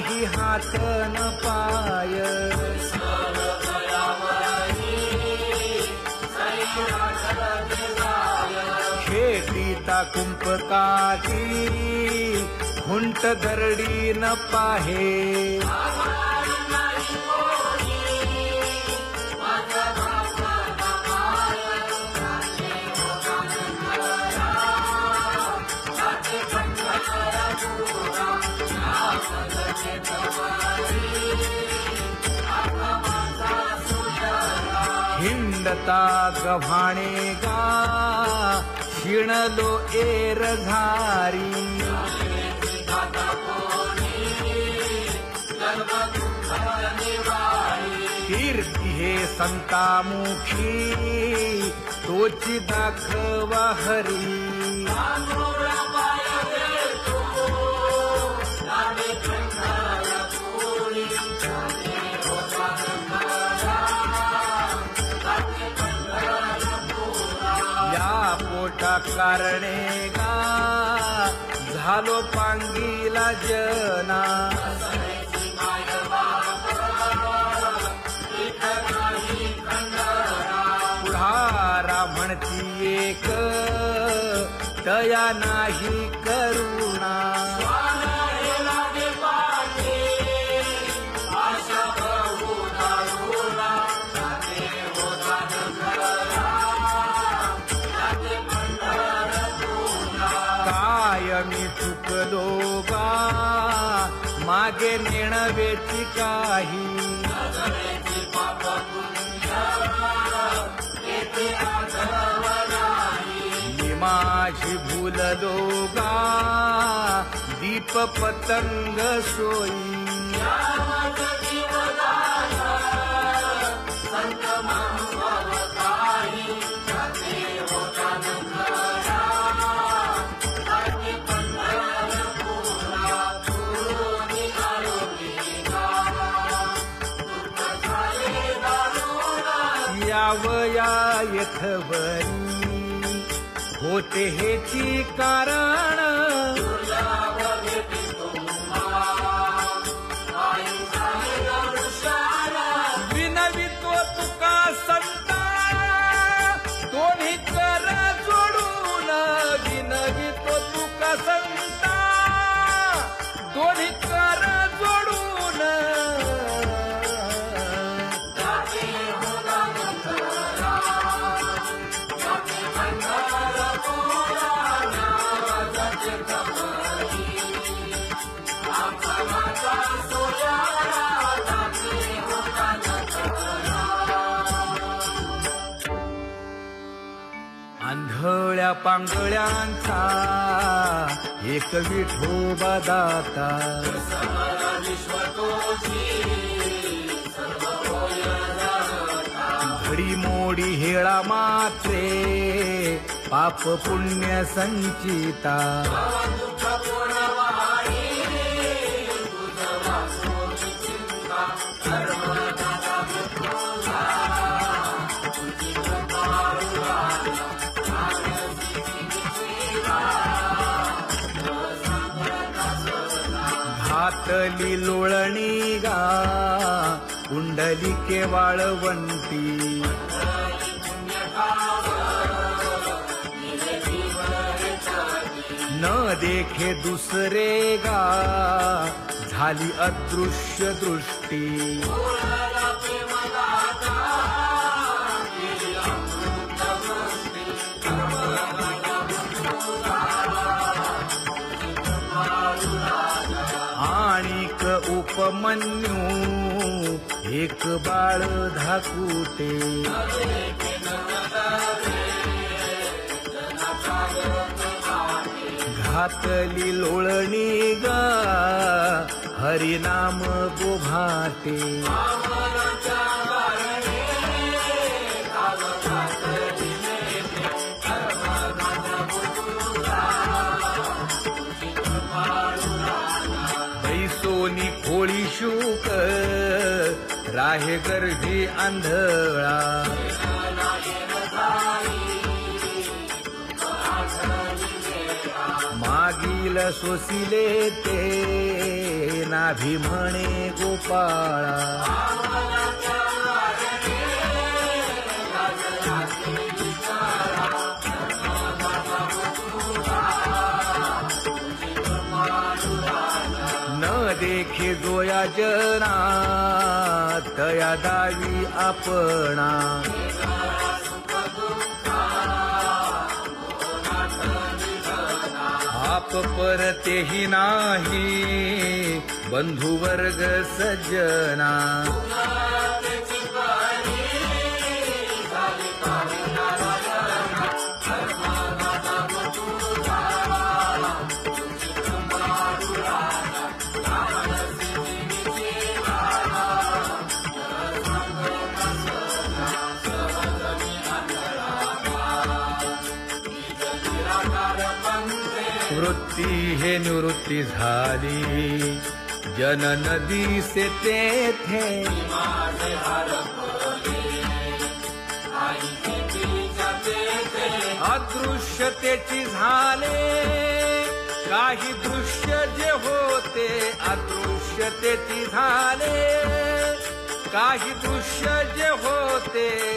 नाही हात न पाय. शेतीता कुंपकाची हुंट दरडी न पाहे. हिंडता गव्हाणे गा शिणलो एर घारी कीर्ती हे संतामुखी तोची दाखवा हरी. कारणे गा झालो पांगीला जना. पुढारा म्हणती एक तया नाही करुणा. मी चुकलो गा मागे नेणवेची काही. मी माझी भूललो गा दीप पतंग सोयी यावया यथवरी. होते हेची कारण आंधळ्या पांगळ्यांचा एक विठोबा दाता. घडी मोडी हेळा मात्रे पाप पुण्य संचिता. घातली गा कुंडलिके केवाळ न देखे दुसरे गा झाली अदृश्य दृष्टी. उपमन्यू एक बाळ धाकुटे. घातली लोळणी गा हरिनाम गोभाटे. आहे गर्दी आंधळा. मागील सोसिले ते नाभी म्हणे गोपाळा. न देखे जोया जना तया दावी आपणा. आप परतेही नाही बंधू वर्ग सज्जना. वृत्ती हे निवृत्ती झाली. जन नदी से तेथे अदृश्यतेची झाले. काही दृश्य जे होते अदृश्यतेची झाले. काही दृश्य जे होते